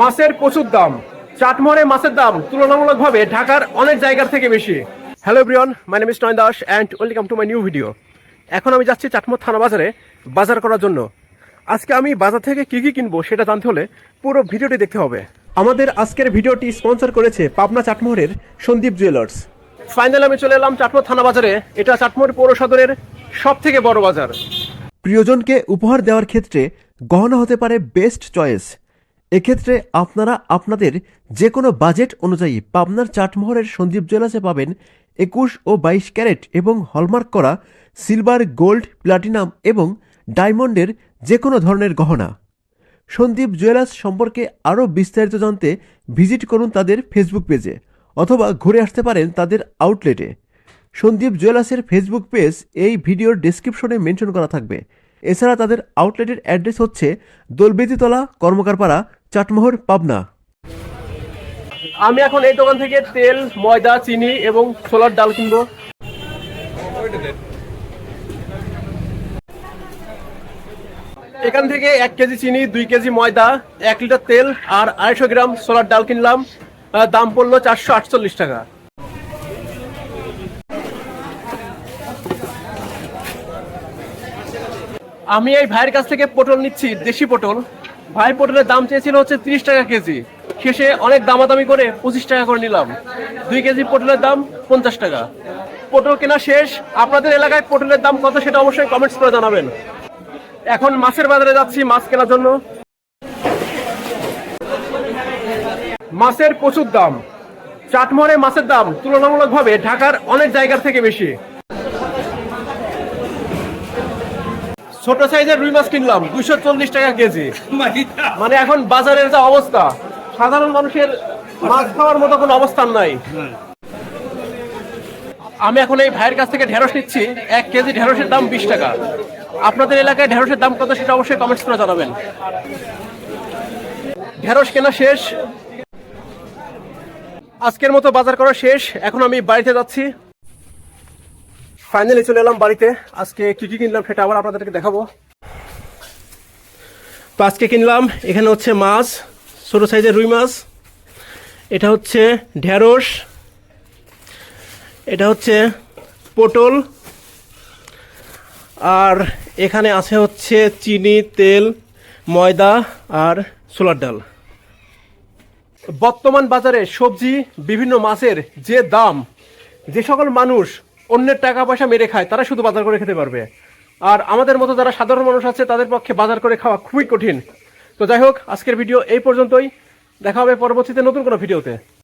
মাছের প্রচুর দাম। চাটমোহরে মাছের দাম তুলনামূলকভাবে ঢাকার অনেক জায়গার থেকে বেশি। Hello Brian my name is Nayan Das and welcome to my new video এখন আমি যাচ্ছি চাটমোহর থানা বাজারে বাজার করার জন্য। আজকে আমি বাজার থেকে কি কি কিনবো সেটা জানতে হলে পুরো ভিডিওটি দেখতে হবে। আমাদের আজকের ভিডিওটি স্পন্সর করেছে পাবনা চাটমোহরের সন্দীপ জুয়েলার্স। ফাইনাল আমি চলে এলাম চাটমোহর থানা বাজারে। এটা চাটমোহর পৌর সদরের সব থেকে বড় বাজার। প্রিয়জনকে উপহার দেওয়ার ক্ষেত্রে গহনা হতে পারে বেস্ট চয়েস এক্ষেত্রে আপনারা আপনাদের যে কোনো বাজেট অনুযায়ী পাবনার চাটমোহরের সন্দীপ জুয়েলার্সে পাবেন একুশ ও বাইশ ক্যারেট এবং হলমার্ক করা সিলভার, গোল্ড, প্লাটিনাম এবং ডায়মন্ডের যে কোনো ধরনের গহনা। সন্দীপ জুয়েলার্স সম্পর্কে আরও বিস্তারিত জানতে ভিজিট করুন তাদের ফেসবুক পেজে অথবা ঘুরে আসতে পারেন তাদের আউটলেটে। সন্দীপ জুয়েলার্সের ফেসবুক পেজ এই ভিডিওর ডেসক্রিপশনে মেনশন করা থাকবে। এছাড়া তাদের আউটলেটের অ্যাড্রেস হচ্ছে দোলবেদিতলা কর্মকারপাড়া চাটমোহর, পাবনা। আমি এখন এই দোকান থেকে তেল, ময়দা, চিনি এবং ছোলার ডাল কিনবো। এখান থেকে এক কেজি চিনি, দুই কেজি ময়দা, এক লিটার তেল আর আড়াইশো গ্রাম সোলার ডাল কিনলাম। দাম পড়ল চারশো আটচল্লিশ টাকা। আমি এই ভাইয়ের কাছ থেকে পটল নিচ্ছি, দেশি পটল। ভাই পটলের দাম চেয়েছিল হচ্ছে তিরিশ টাকা কেজি। শেষে অনেক দামাদামি করে পঁচিশ টাকা করে নিলাম। দুই কেজি পটলের দাম পঞ্চাশ টাকা। পটল কেনা শেষ। আপনাদের এলাকায় পটলের দাম কত সেটা অবশ্যই কমেন্টস করে জানাবেন। এখন মাছের বাজারে যাচ্ছি মাছ কেনার জন্য। মাছের প্রচুর দাম। চাটমোহরে মাছের দাম তুলনামূলকভাবে ঢাকার অনেক জায়গার থেকে বেশি। ছোট সাইজের রুই মাছ কিনলাম দুইশো চল্লিশ টাকা কেজি। মানে এখন বাজারের যা অবস্থা সাধারণ মানুষের মাছ খাওয়ার মতো কোনো অবস্থান নাই। আমি এখন এই ভাইয়ের কাছ থেকে ঢেঁড়স নিচ্ছি এক কেজি ঢেঁড়সের দাম বিশ টাকা। আপনাদের এলাকায় ঢেঁড়সের দাম কত সেটা অবশ্যই কমেন্টস করে জানাবেন। ঢেঁড়স কেনা শেষ। আজকের মতো বাজার করা শেষ। এখন আমি বাড়িতে যাচ্ছি। ফাইনালি চলে এলাম বাড়িতে। আজকে কি কি কিনলাম সেটা আবার আপনাদেরকে দেখাবো। তো আজকে কিনলাম, এখানে হচ্ছে মাছ, ছোটো সাইজের রুই মাছ। এটা হচ্ছে ঢেঁড়স। এটা হচ্ছে পটল। আর এখানে আছে হচ্ছে চিনি, তেল, ময়দা আর ছোলার ডাল। বর্তমান বাজারে সবজি, বিভিন্ন মাছের যে দাম, যে সকল মানুষ অন্যের টাকা পয়সা মেরে খায়, তারা শুধু বাজার করে খেতে পারবে। আর আমাদের মতো যারা সাধারণ মানুষ আছে, তাদের পক্ষে বাজার করে খাওয়া খুবই কঠিন। তো যাই হোক, আজকের ভিডিও এই পর্যন্তই। দেখা হবে পরবর্তীতে নতুন কোনো ভিডিওতে।